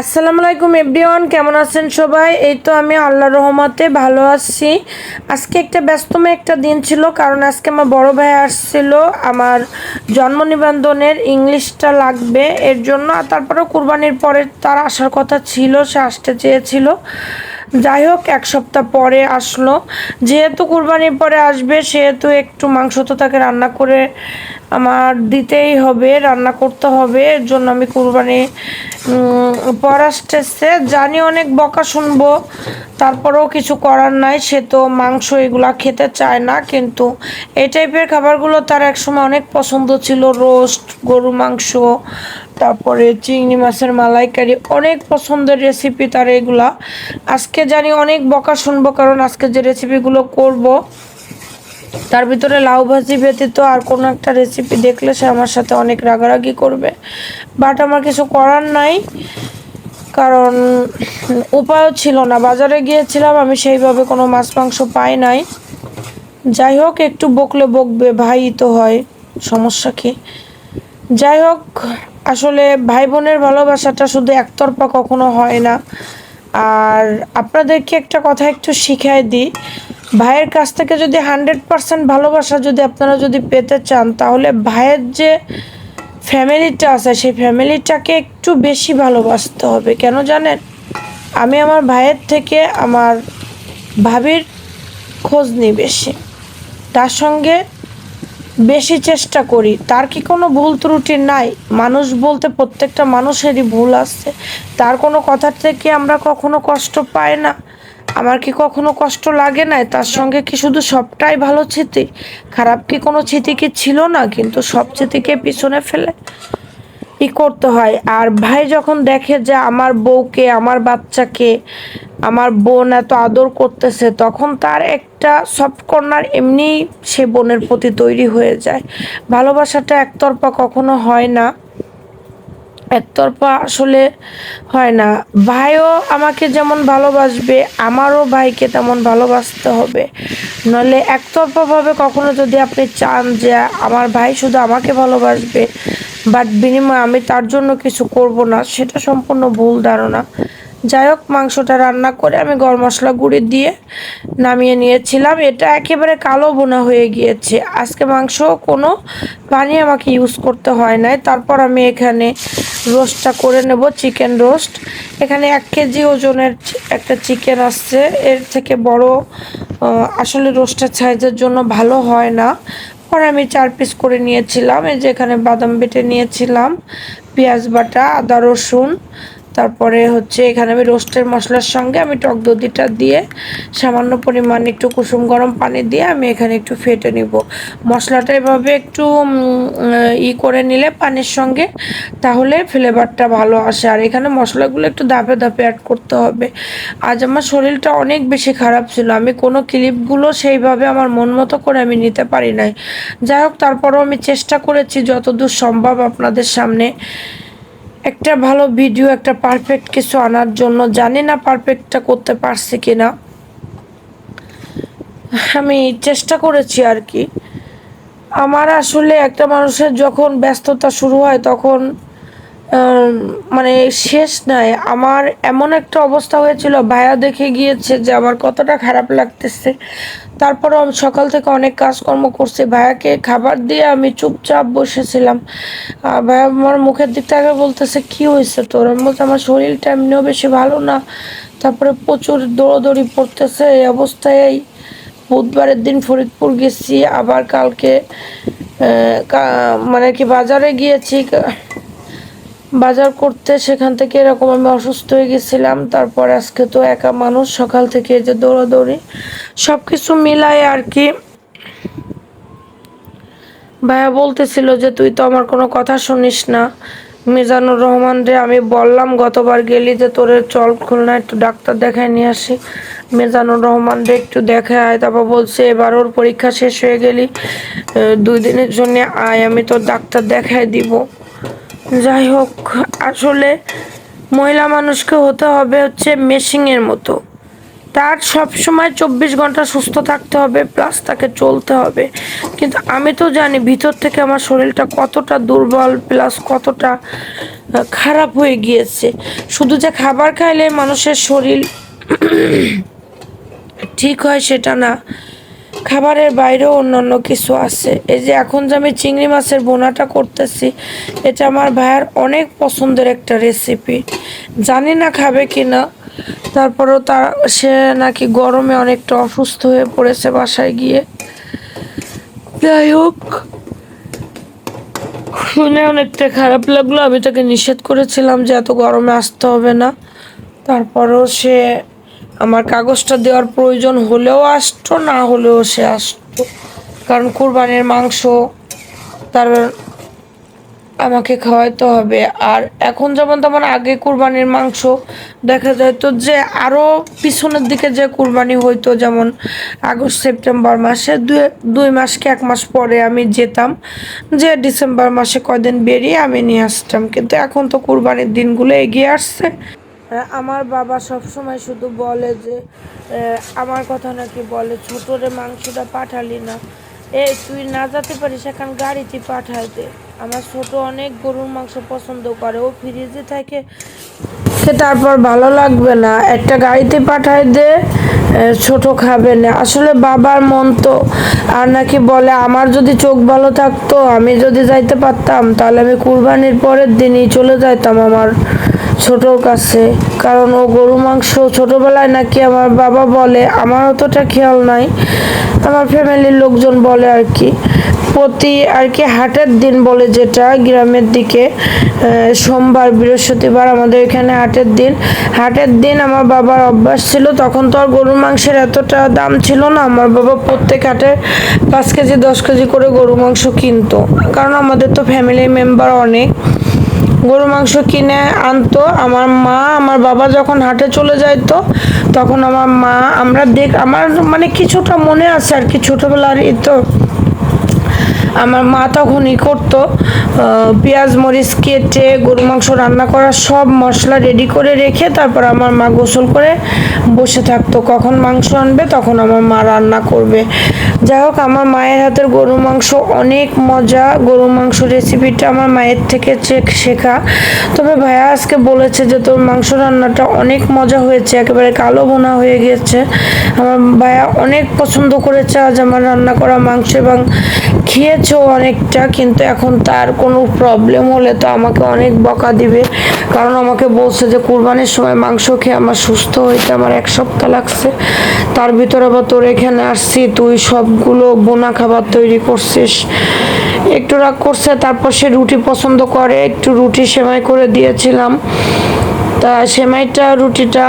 আসসালামু আলাইকুম এভরিওয়ান, কেমন আছেন সবাই? এই তো আমি আল্লাহ রহমতে ভালো আছি। আজকে একটা ব্যস্তময় একটা দিন ছিল, কারণ আজকে আমার বড় ভাই আসছিল। আমার জন্ম নিবন্ধনের ইংলিশটা লাগবে এর জন্য, আর তারপরেও কুরবানির পরে তার আসার কথা ছিল, সে আসতে চেয়েছিল। যাই হোক, এক সপ্তাহ পরে আসলো। যেহেতু কুরবানির পরে আসবে, সেহেতু একটু মাংস তো তাকে রান্না করে আমার দিতেই হবে, রান্না করতে হবে, এর জন্য আমি কুরবানি পর আসতেছে। জানি অনেক বকা শুনব, তারপরেও কিছু করার নাই, সে তো মাংস এগুলা খেতে চায় না, কিন্তু এই টাইপের খাবারগুলো তার একসময় অনেক পছন্দ ছিল, রোস্ট, গরু মাংস, তারপরে চিংড়ি মাছের মালাইকারি, অনেক পছন্দের রেসিপি তার এগুলা। আজকে জানি অনেক বকা শুনব, কারণ আজকে যে রেসিপিগুলো করব তার ভিতরে লাউ ভাজি ব্যতীত আর কোনো একটা রেসিপি দেখলে সে আমার সাথে অনেক রাগারাগি করবে। বাট আমার কিছু করার নাই, কারণ উপায়ও ছিল না। বাজারে গিয়েছিলাম, আমি সেইভাবে কোনো মাছ মাংস পাই নাই। যাই হোক, একটু বকলে বকবে, ভাই তো হয়, সমস্যা কি? যাই হোক, আসলে ভাই বোনের ভালোবাসাটা শুধু একতরফা কখনো হয় না। আর আপনাদেরকে একটা কথা একটু শিখাই দিই? ভাইয়ের কাছ থেকে যদি হান্ড্রেড পার্সেন্ট ভালোবাসা যদি আপনারা যদি পেতে চান, তাহলে ভাইয়ের যে ফ্যামিলিটা আছে, সেই ফ্যামিলিটাকে একটু বেশি ভালোবাসতে হবে। কেন জানেন? আমি আমার ভাইয়ের থেকে আমার ভাবির খোঁজ নিই বেশি। তার সঙ্গে বেশি চেষ্টা করি। তার কি কোনো ভুল ত্রুটি নাই? মানুষ বলতে প্রত্যেকটা মানুষেরই ভুল আছে। তার কোনো কথার থেকে আমরা কখনো কষ্ট পাই না। আমার কি কখনো কষ্ট লাগে না তার সঙ্গে কি শুধু সবটাই ভালো স্মৃতি? খারাপ কি কোনো স্মৃতি কি ছিল না? কিন্তু সব স্মৃতিকে পিছনে ফেলে ই করতে হয়। আর ভাই যখন দেখে যে আমার বউকে, আমার বাচ্চাকে, আমার বোন এত আদর করতেছে, তখন তার একটা সফট কর্নার এমনি সে বোনের প্রতি তৈরি হয়ে যায়। ভালোবাসাটা একতরফা কখনো হয় না। একতরফা আসলে হয় না। ভাইও আমাকে যেমন ভালোবাসবে, আমারও ভাইকে তেমন ভালোবাসতে হবে। নলে একতরফাভাবে কখনো যদি আপনি চান যে আমার ভাই শুধু আমাকে ভালোবাসবে বাট বিনিময়ে আমি তার জন্য কিছু করব না, সেটা সম্পূর্ণ ভুল ধারণা। যাই হোক, মাংসটা রান্না করে আমি গরম মশলা গুঁড়ি দিয়ে নামিয়ে নিয়েছিলাম। এটা একেবারে কালো বোনা হয়ে গিয়েছে। আজকে মাংস কোনো পানি আমাকে ইউজ করতে হয় নাই। তারপর আমি এখানে রোস্টটা করে নেব চিকেন রোস্ট এখানে এক কেজি ওজনের একটা চিকেন আসছে। এর থেকে বড় আসলে রোস্টের সাইজের জন্য ভালো হয় না। পরে আমি চার পিস করে নিয়েছিলাম। এই যে এখানে বাদাম বেটে নিয়েছিলাম, পেঁয়াজ বাটা, আদা রসুন তারপরে হচ্ছে এখানে আমি রোস্টের মশলার সঙ্গে আমি টক দধিটা দিয়ে সামান্য পরিমাণ একটু কুসুম গরম পানি দিয়ে আমি এখানে একটু ফেটে নিব। মশলাটা এভাবে একটু ই করে নিলে পানির সঙ্গে তাহলে ফ্লেভারটা ভালো আসে। আর এখানে মশলাগুলো একটু ধাপে ধাপে অ্যাড করতে হবে। আজ আমার শরীরটা অনেক বেশি খারাপ ছিল। আমি কোনো ক্লিপগুলো সেইভাবে আমার মন মতো করে আমি নিতে পারি নাই। যাই হোক, তারপরেও আমি চেষ্টা করেছি যতদূর সম্ভব আপনাদের সামনে একটা ভালো ভিডিও একটা পারফেক্ট কিছু আনার জন্য জানি না পারফেক্টটা করতে পারছি কি না আমি চেষ্টা করেছি আর কি। আমার আসলে একটা মানুষের যখন ব্যস্ততা শুরু হয় তখন মানে শেষ নাই। আমার এমন একটা অবস্থা হয়েছিল ভায়া দেখে গিয়েছে যে আমার কতটা খারাপ লাগতেছে। তারপরও আমি সকাল থেকে অনেক কাজকর্ম করছি। ভায়াকে খাবার দিয়ে আমি চুপচাপ বসেছিলাম। ভাইয়া আমার মুখের দিক থেকে বলতেছে, কি হয়েছে তোর? আমি বলতে আমার শরীরটা এমনিও বেশি ভালো না। তারপরে প্রচুর দৌড়দৌড়ি পড়তেছে এই অবস্থায় বুধবারের দিন ফরিদপুর গেছি। আবার কালকে মানে কি বাজারে গিয়েছি। বাজার করতে, সেখান থেকে এরকম আমি অসুস্থ হয়ে গেছিলাম। তারপর আজকে তো একা মানুষ, সকাল থেকে যে দৌড়াদৌড়ি সব কিছু মিলায় আর কি। ভাইয়া বলতেছিল যে, তুই তো আমার কোনো কথা শুনিস না। মিজানুর রহমান রে, আমি বললাম গতবার গেলি যে, তোর চল খুলনা একটু ডাক্তার দেখায় নিয়ে আসি। মিজানুর রহমান রে, একটু দেখে আয়। তারপর বলছে, এবার ওর পরীক্ষা শেষ হয়ে গেলি। দুই দিনের জন্য আয়, আমি তোর ডাক্তার দেখায় দিব। যাই হোক আসলে মহিলা মানুষকে হতে হবে হচ্ছে মেশিংয়ের মতো। তার সব সময় চব্বিশ ঘণ্টা সুস্থ থাকতে হবে প্লাস তাকে চলতে হবে। কিন্তু আমি তো জানি ভিতর থেকে আমার শরীরটা কতটা দুর্বল প্লাস কতটা খারাপ হয়ে গিয়েছে। শুধু যে খাবার খাইলে মানুষের শরীর ঠিক হয় সেটা না। খাবারের বাইরেও অন্যান্য কিছু আছে। এই যে এখন যে আমি চিংড়ি মাছের বোনাটা করতেছি, এটা আমার ভাইয়ের অনেক পছন্দের একটা রেসিপি জানি না খাবে কি না তারপরেও তার সে নাকি গরমে অনেকটা অসুস্থ হয়ে পড়েছে বাসায় গিয়ে। যাই হোক, শুনে অনেকটা খারাপ লাগল। আমি তাকে নিষেধ করেছিলাম যে এত গরমে আসতে হবে না। তারপরেও সে আমার কাগজটা দেওয়ার প্রয়োজন হলেও আসতো, না হলেও সে আসতো। কারণ কোরবানির মাংস তার আমাকে খাওয়াইতে হবে। আর এখন যেমন তেমন আগে কুরবানির মাংস দেখা যায় তো যে আরও পিছনের দিকে যে কুরবানি হইতো, যেমন আগস্ট, সেপ্টেম্বর মাসে দুই দুই মাস কি এক মাস পরে আমি যেতাম, যে ডিসেম্বর মাসে কয়দিন বেরিয়ে আমি নিয়ে আসতাম। কিন্তু এখন তো কুরবানির দিনগুলো এগিয়ে আসছে। আমার বাবা সব সময় শুধু বলে যে আমার কথা নাকি বলে, ছোটরে মাংসটা পাঠালি না। এ, তুই না যেতে পারিস, এখন গাড়িতে পাঠায় দে। আমার ছোট অনেক গরুর মাংস পছন্দ করে, ও ফ্রিজে থাকে। সে তারপর ভালো লাগবে না। একটা গাড়িতে পাঠায় দে ছোট খাবে না। আসলে বাবার মন তো আর নাকি বলে, আমার যদি চোখ ভালো থাকতো, আমি যদি যাইতে পারতাম, তাহলে আমি কুরবানির পরের দিনই চলে যাইতাম আমার ছোটোর কাছে। কারণ ও গরু মাংস ছোটোবেলায় নাকি আমার বাবা বলে আমার অতটা খেয়াল নাই। আমার ফ্যামিলির লোকজন বলে আর কি। প্রতি আর কি হাটের দিন বলে যেটা, গ্রামের দিকে সোমবার, বৃহস্পতিবার আমাদের এখানে হাটের দিন। হাটের দিন আমার বাবার অভ্যাস ছিল, তখন তো আর গরুর মাংসের এতটা দাম ছিল না। আমার বাবা প্রত্যেক হাটে পাঁচ কেজি, দশ কেজি করে গরু মাংস কিনতো। কারণ আমাদের তো ফ্যামিলি মেম্বার অনেক। গরু মাংস কিনে আনতো। আমার মা, আমার বাবা যখন হাটে চলে যাইতো, তখন আমার মা, আমরা দেখ, আমার মানে কিছুটা মনে আছে আর কি। ছোটোবেলার এই তো আমার মা তখন ই করতো পেঁয়াজ, মরিচ কেটে গরু মাংস রান্না করার সব মশলা রেডি করে রেখে তারপর আমার মা গোসল করে বসে থাকতো। কখন মাংস আনবে তখন আমার মা রান্না করবে। যাই হোক, আমার মায়ের হাতের গরু মাংস অনেক মজা। গরু মাংস রেসিপিটা আমার মায়ের থেকে শেখা। তবে ভাইয়া আজকে বলেছে যে তোর মাংস রান্নাটা অনেক মজা হয়েছে, একেবারে কালো বোনা হয়ে গেছে। আমার ভাইয়া অনেক পছন্দ করেছে আজ আমার রান্না করা মাংস এবং খেয়েছেও অনেকটা, কিন্তু এখন তার কোনো প্রবলেম হলে তো আমাকে অনেক বকা দিবে। কারণ আমাকে বলছে যে, কুরবানির সময় মাংস খেয়ে আমার সুস্থ হইতে আমার এক সপ্তাহ লাগছে। তার ভিতরে আবার তোর এখানে আসছি, তুই সবগুলো বোনা খাবার তৈরি করছিস। একটু রাগ করছে, তারপর সে রুটি পছন্দ করে, একটু রুটি সেমাই করে দিয়েছিলাম। তা সেমাইটা, রুটিটা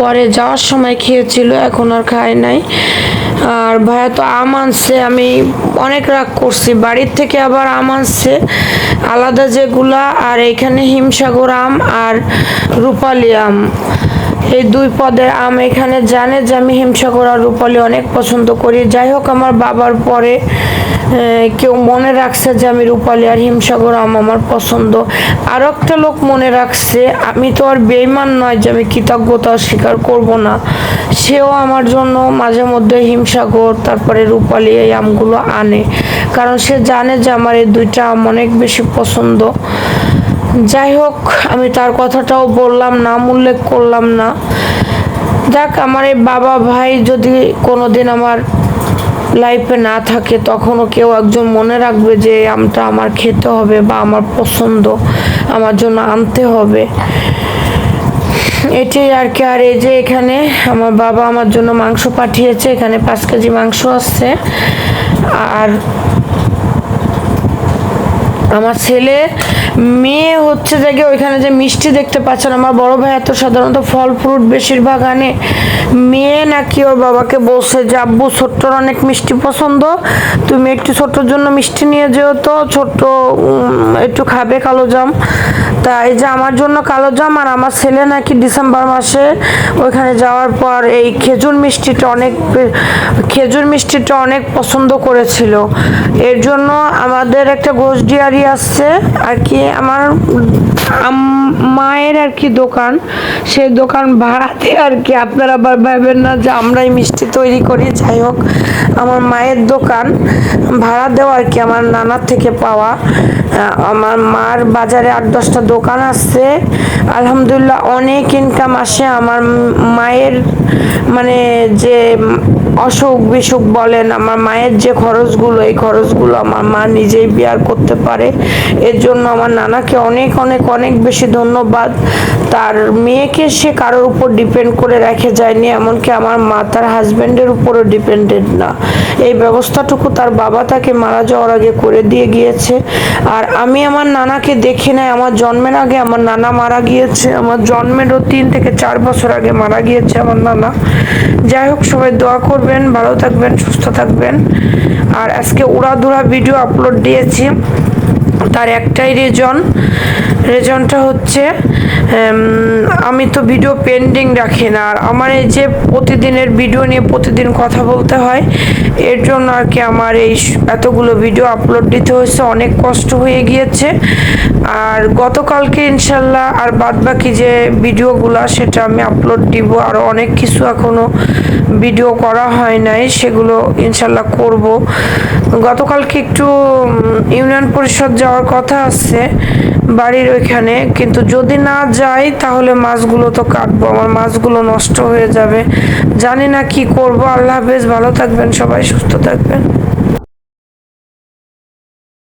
পরে যাওয়ার সময় খেয়েছিল, এখন আর খায় নাই। আর ভাইয়া তো আম আনছে, আমি অনেক রাগ করছি। বাড়ির থেকে আবার আম আনছে, আলাদা যেগুলা, আর এখানে হিমসাগর আম আর রূপালি আম। এই দুই পদের আম এখানে জানে যে আমি হিমসাগর আর রূপালি অনেক পছন্দ করি। যাই হোক, আমার বাবার পরে কেউ মনে রাখছে যে আমি রূপালি আর হিমসাগর আম আমার পছন্দ। আর একটা লোক মনে রাখছে, আমি তো আর বেইমান নয় যে আমি কৃতজ্ঞতা স্বীকার করব না। সেও আমার জন্য মাঝে মধ্যে হিমসাগর, তারপরে রূপালি এই আমগুলো আনে। কারণ সে জানে যে আমার এই দুইটা আম অনেক বেশি পছন্দ। যাই হোক, আমি তার কথাটাও বললাম নাম উল্লেখ করলাম না। যাক, আমার এই বাবা ভাই যদি কোনোদিন আমার লাইফে না থাকে, তখনও কেউ একজন মনে রাখবে যে আমটা আমার খেতে হবে বা আমার পছন্দ, আমার জন্য আনতে হবে। এটাই আর কি। আর এই যে এখানে আমার বাবা আমার জন্য মাংস পাঠিয়েছে, এখানে পাঁচ কেজি মাংস আছে। আর আমার ছেলে মেয়ে হচ্ছে যে ওইখানে যে মিষ্টি দেখতে পাচ্ছেন আমার বড় ভাই এত সাধারণত ফল ফ্রুট বেশিরভাগ আনে। মেয়ে নাকি ওর বাবাকে বলছে যে, আব্বু, ছোট্টর অনেক মিষ্টি পছন্দ। তুমি একটু ছোট্টর জন্য মিষ্টি নিয়ে যেও তো। ছোট্ট একটু খাবে কালো জাম। তা এই যে আমার জন্য কালো জাম আর আমার ছেলে নাকি ডিসেম্বর মাসে ওইখানে যাওয়ার পর এই খেজুর মিষ্টিটা অনেক খেজুর মিষ্টিটা অনেক পছন্দ করেছিল। এর জন্য আমাদের একটা গোসডিয়ারি আসছে আর কি। আমার মায়ের আর কি দোকান। সেই দোকান ভাড়াতে আর কি আপনারা আবার ভাবেন না যে আমরাই মিষ্টি তৈরি করি। যাই হোক, আমার মায়ের দোকান। ভাড়া দেওয়া আর কি আমার নানার থেকে পাওয়া। আমার মার বাজারে আট দশটা দোকান আছে। আলহামদুলিল্লাহ অনেক ইনকাম আসে। আমার মায়ের মানে যে অসুখ বিসুখ বলেন, আমার মায়ের যে খরচগুলো, এই খরচগুলো আমার মা নিজেই বিয়ার করতে পারে। এর জন্য আমার নানাকে অনেক অনেক অনেক বেশি ধন্যবাদ। তার মেয়েকে সে কারোর উপর ডিপেন্ড করে রেখে যায়নি, এমনকি আমার মা তার হাজব্যান্ডের উপরও ডিপেন্ডেন্ট না। এই ব্যবস্থাটুকু তার বাবা তাকে মারা যাওয়ার আগে করে দিয়ে গিয়েছে। আর আমি আমার নানাকে দেখি নাই, আমার জন্মের আগে আমার নানা মারা গিয়েছে। আমার জন্মেরও তিন থেকে চার বছর আগে মারা গিয়েছে আমার নানা। যাই হোক, সবাই দোয়া করবেন ভালো থাকবেন, সুস্থ থাকবেন। আর আজকে উড়াধুরা ভিডিও আপলোড দিয়েছি। তার একটাই রিজন রিজনটা হচ্ছে আমি তো ভিডিও পেন্ডিং রাখি না। আর আমার এই যে প্রতিদিনের ভিডিও নিয়ে প্রতিদিন কথা বলতে হয়, এর জন্য আর কি আমার এই এতগুলো ভিডিও আপলোড দিতে হয়েছে। অনেক কষ্ট হয়ে গিয়েছে। আর গতকালকে ইনশাল্লাহ আর বাদ বাকি যে ভিডিওগুলো সেটা আমি আপলোড দিব। আর অনেক কিছু এখনও ভিডিও করা হয় নাই, সেগুলো ইনশাল্লাহ করব। গতকালকে একটু ইউনিয়ন পরিষদ যাওয়ার কথা আছে বাড়ির ওইখানে, কিন্তু যদি না যাই তাহলে মাছগুলো তো কাটবো, আমার মাছগুলো নষ্ট হয়ে যাবে। জানি না কি করব, আল্লাহ হাফেজ, ভালো থাকবেন, সবাই সুস্থ থাকবেন।